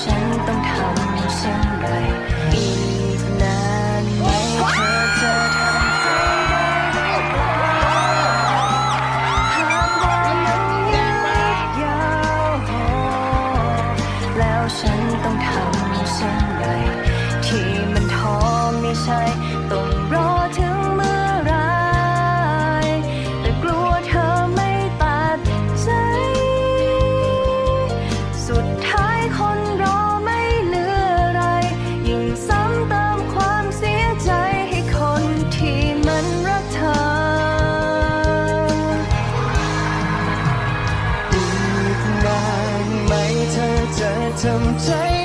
ฉันต้องทำเช่นไรอีกนานไหมเธอจะทำได้หรืาหวานยังยาวแล้วฉันต้องทำเช่นไรที่มันทอม่ใช่ต้องรอถึงเมื่อไรแต่กลัวเธอไม่ตัดใจ สุดท้ายคน ทำใจ